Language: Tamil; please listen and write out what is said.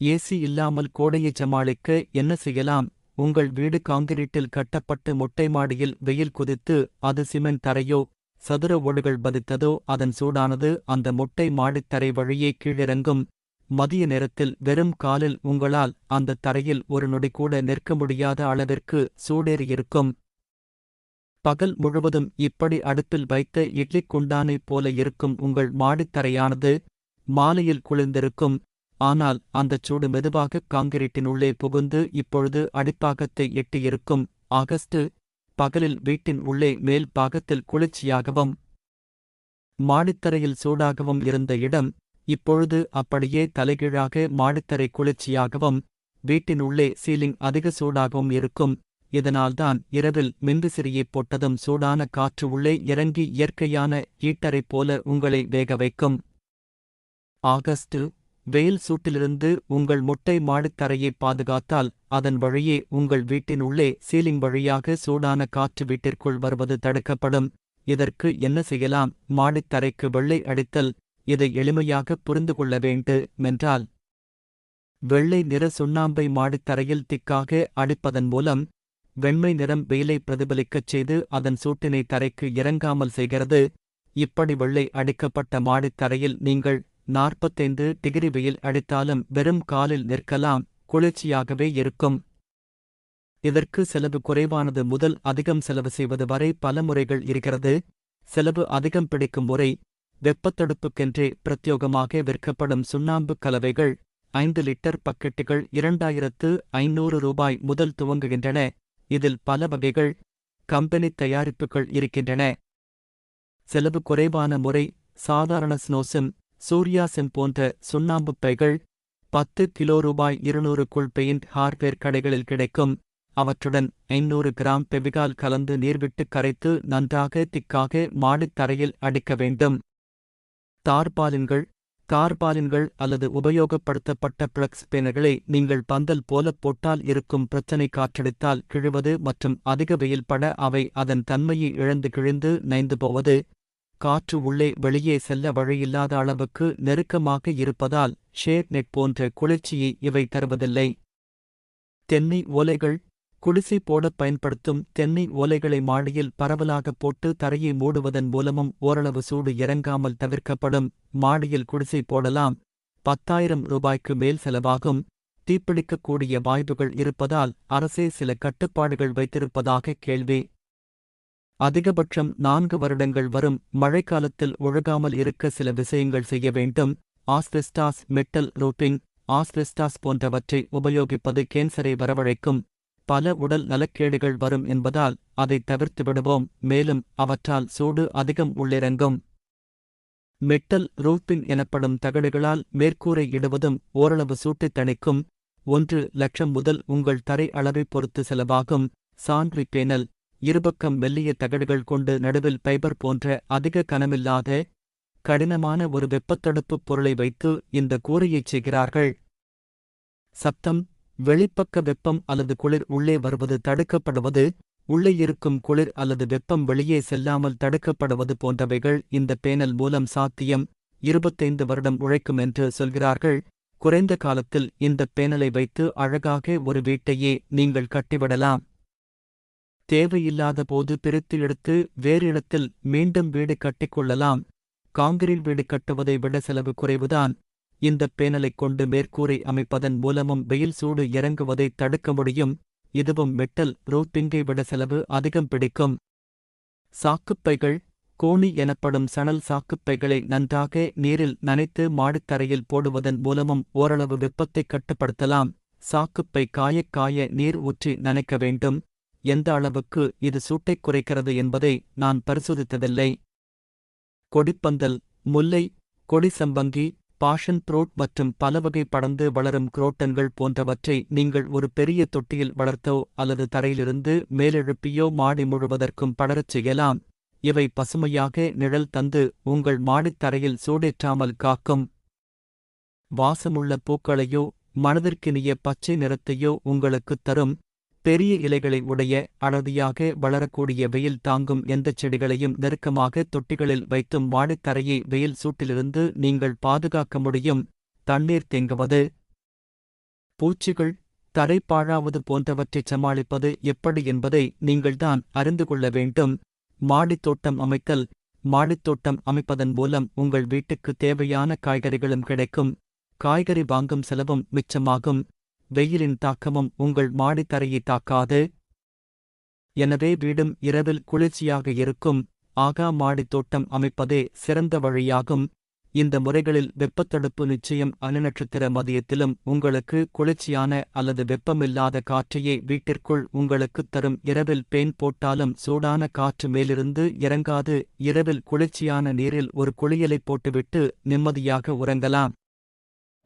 ஏசி இல்லாமல் கோடையை சமாளிக்க என்ன செய்யலாம்? உங்கள் வீடு காங்கிரீட்டில் கட்டப்பட்டு மொட்டை மாடியில் வெயில் குதித்து அது சிமெண்ட் தரையோ சதுர ஓடுகள் பதித்ததோ அதன் சூடானது அந்த மொட்டை மாடித் தரை வழியே கீழிறங்கும். மதிய நேரத்தில் வெறும் காலில் உங்களால் அந்த தரையில் ஒரு நொடி கூட நிற்க முடியாத அளவிற்கு சூடேறியிருக்கும் பகல் முழுவதும் இப்படி அடுப்பில் வைத்த இட்லிக் குண்டானைப் போல இருக்கும் உங்கள் மாடித்தரையானது மாலையில் குளிர்ந்திருக்கும். ஆனால் அந்தச் சூடு மெதுவாக காங்கிரீட்டின் உள்ளே புகுந்து இப்பொழுது அடிப்பாகத்தை எட்டியிருக்கும் ஆகஸ்ட் பகலில் வீட்டின் உள்ளே மேல் பாகத்தில் குளிர்ச்சியாகவும் மாடித்தரையில் சூடாகவும் இருந்த இடம் இப்பொழுது அப்படியே தலைகீழாக மாடித்தரை குளிர்ச்சியாகவும் வீட்டின் உள்ளே சீலிங் அதிக சூடாகவும் இருக்கும். இதனால்தான் இரவில் மின்விசிறியைப் போட்டதும் சூடான காற்று உள்ளே இறங்கி இயற்கையான ஈட்டரைப் போல உங்களை வேக வைக்கும். ஆகஸ்ட் வெயில் சூட்டிலிருந்து உங்கள் முட்டை மாடுக்கரையை பாதுகாத்தால் அதன் வழியே உங்கள் வீட்டின் உள்ளே சீலிங் வழியாக சூடான காற்று வீட்டிற்குள் வருவது தடுக்கப்படும். இதற்கு என்ன செய்யலாம்? மாடுக்கரைக்கு வெள்ளை அடித்தல் இதை எளிமையாக புரிந்து கொள்ள வேண்டுமென்றால் வெள்ளை நிற சுண்ணாம்பை மாடுக்கரையில் திக்காக அடிப்பதன் மூலம் வெண்மை நிறம் வெயிலை பிரதிபலிக்கச் செய்து அதன் சூட்டினை தரைக்கு இறங்காமல் செய்கிறது. இப்படி வெள்ளை அடிக்கப்பட்ட மாடித்தரையில் நீங்கள் நாற்பத்தைந்து டிகிரி வெயில் அடித்தாலும் வெறும் காலில் நிற்கலாம் குளிர்ச்சியாகவே இருக்கும். இதற்கு செலவு குறைவானது முதல் அதிகம் செலவு செய்வது வரை பல முறைகள் இருக்கிறது. செலவு அதிகம் பிடிக்கும் முறை வெப்பத்தடுப்புக்கென்றே பிரத்யோகமாக விற்கப்படும் சுண்ணாம்பு கலவைகள் ஐந்து லிட்டர் பக்கெட்டுகள் இரண்டாயிரத்து ஐநூறு ரூபாய் முதல் துவங்குகின்றன. இதில் பல வகைகள் கம்பெனி தயாரிப்புகள் இருக்கின்றன. செலவு குறைவான முறை சாதாரண ஸ்னோசிம் சூர்யாசிம் போன்ற சுண்ணாம்புப் பைகள் பத்து கிலோ ரூபாய் இருநூறுக்குள் பெயிண்ட் ஹார்ட்வேர் கடைகளில் கிடைக்கும். அவற்றுடன் ஐநூறு கிராம் பெவிகால் கலந்து நீர்விட்டு கரைத்து நன்றாக திக்காக மாடித்தரையில் அடிக்க வேண்டும். தார்பாலின்கள் தார்பாலின்கள் அல்லது உபயோகப்படுத்தப்பட்ட பிளக்ஸ் பேனர்களை நீங்கள் பந்தல் போல போட்டால் இருக்கும் பிரச்சனை காற்றடித்தால் கிழுவது மற்றும் அதிக வெயில் பட அவை அதன் தன்மையை இழந்து கிழிந்து நைந்து போவது. காற்று உள்ளே வெளியே செல்ல வழியில்லாத அளவுக்கு நெருக்கமாக இருப்பதால் ஷேர் நெட் போன்ற குளிர்ச்சியை இவை தருவதில்லை. தென்னை ஓலைகள் குடிசை போடப் பயன்படுத்தும் தென்னை ஓலைகளை மாடியில் பரவலாக போட்டு தரையை மூடுவதன் மூலமும் ஓரளவு சூடு இறங்காமல் தவிர்க்கப்படும். மாடியில் குடிசை போடலாம். பத்தாயிரம் ரூபாய்க்கு மேல் செலவாகும். தீப்பிடிக்கக்கூடிய வாய்ப்புகள் இருப்பதால் அரசே சில கட்டுப்பாடுகள் வைத்திருப்பதாக கேள்வி. அதிகபட்சம் நான்கு வருடங்கள் வரும் மழைக்காலத்தில் ஒழுகாமல் இருக்க சில விஷயங்கள் செய்ய வேண்டும். ஆஸ்பெஸ்டாஸ் மெட்டல் ரூட்டிங் ஆஸ்பெஸ்டாஸ் போன்றவற்றை உபயோகிப்பது கேன்சரை வரவழைக்கும். பல உடல் நலக்கேடுகள் வரும் என்பதால் அதை தவிர்த்து விடுவோம் மேலும் அவற்றால் சூடு அதிகம் உள்ளிறங்கும். மெட்டல் ரூப்பின் எனப்படும் தகடுகளால் மேற்கூரை இடுவதும் ஓரளவு சூட்டைத் தணிக்கும். ஒன்று லட்சம் முதல் உங்கள் தரை அளவை பொறுத்து செலவாகும். சான்றி பேனல் இருபக்கம் மெல்லிய தகடுகள் கொண்டு நடுவில் பைபர் போன்ற அதிக கனமில்லாத கடினமான ஒரு வெப்பத்தடுப்புப் பொருளை வைத்து இந்த கூரையைச் செய்கிறார்கள். சப்தம் வெளிப்பக்க வெப்பம் அல்லது குளிர் உள்ளே வருவது தடுக்கப்படுவது உள்ளே இருக்கும் குளிர் அல்லது வெப்பம் வெளியே செல்லாமல் தடுக்கப்படுவது போன்றவைகள் இந்த பேனல் மூலம் சாத்தியம் இருபத்தைந்து வருடம் உழைக்கும் என்று சொல்கிறார்கள். குறைந்த காலத்தில் இந்த பேனலை வைத்து அழகாக ஒரு வீட்டையே நீங்கள் கட்டிவிடலாம். தேவையில்லாத போது பிரித்து எடுத்து வேறு இடத்தில் மீண்டும் வீடு கட்டிக்கொள்ளலாம் காங்கிரீட் வீடு கட்டுவதை விட செலவு குறைவுதான். இந்த பேனலைக் கொண்டு மேற்கூரை அமைப்பதன் மூலமும் வெயில் சூடு இறங்குவதை தடுக்க முடியும். இதுவும் மெட்டல் ரூட்டிங்கை விட செலவு அதிகம் பிடிக்கும். சாக்குப்பைகள் கோணி எனப்படும் சணல் சாக்குப்பைகளை நன்றாக நீரில் நனைத்து மாடித்தரையில் போடுவதன் மூலமும் ஓரளவு வெப்பத்தை கட்டுப்படுத்தலாம். சாக்குப்பை காயக் காய நீர் ஊற்றி நனைக்க வேண்டும். எந்த அளவுக்கு இது சூட்டைக் குறைக்கிறது என்பதை நான் பரிசோதித்ததில்லை. கொடிப்பந்தல் முல்லை கொடி சம்பங்கி பாஷன் ப்ரோட் மற்றும் பலவகை படர்ந்து வளரும் குரோட்டன்கள் போன்றவற்றை நீங்கள் ஒரு பெரிய தொட்டியில் வளர்த்தோ அல்லது தரையிலிருந்து மேலெழுப்பியோ மாடி முழுவதற்கும் படரச் செய்யலாம். இவை பசுமையாக நிழல் தந்து உங்கள் மாடித்தரையில் சூடேற்றாமல் காக்கும். வாசமுள்ள பூக்களையோ மனதிற்கினிய பச்சை நிறத்தையோ உங்களுக்குத் தரும். பெரிய இலைகளை உடைய அடர்த்தியாக வளரக்கூடிய வெயில் தாங்கும் எந்தச் செடிகளையும் நெருக்கமாக தொட்டிகளில் வைத்தும் மாடித்தரையை வெயில் சூட்டிலிருந்து நீங்கள் பாதுகாக்க முடியும். தண்ணீர் தேங்குவது. பூச்சிகள் தரை பாழாவது போன்றவற்றைச் சமாளிப்பது எப்படி என்பதை நீங்கள்தான் அறிந்து கொள்ள வேண்டும். மாடித் தோட்டம் அமைத்தல். மாடித் தோட்டம் அமைப்பதன் மூலம் உங்கள் வீட்டுக்கு தேவையான காய்கறிகளும் கிடைக்கும். காய்கறி வாங்கும் செலவும் மிச்சமாகும். வெயிலின் தாக்கமும் உங்கள் மாடித்தரையை தாக்காது. எனவே வீடும் இரவில் குளிர்ச்சியாக இருக்கும். ஆகா மாடித் தோட்டம் அமைப்பதே சிறந்த வழியாகும். இந்த முறைகளில் வெப்பத்தடுப்பு நிச்சயம் அணுநட்சத்திர மதியத்திலும் உங்களுக்கு குளிர்ச்சியான அல்லது வெப்பமில்லாத காற்றையே வீட்டிற்குள் உங்களுக்குத் தரும். இரவில் பேன் போட்டாலும் சூடான காற்று மேலிருந்து இறங்காது. இரவில் குளிர்ச்சியான நீரில் ஒரு குளியலை போட்டுவிட்டு நிம்மதியாக உறங்கலாம்.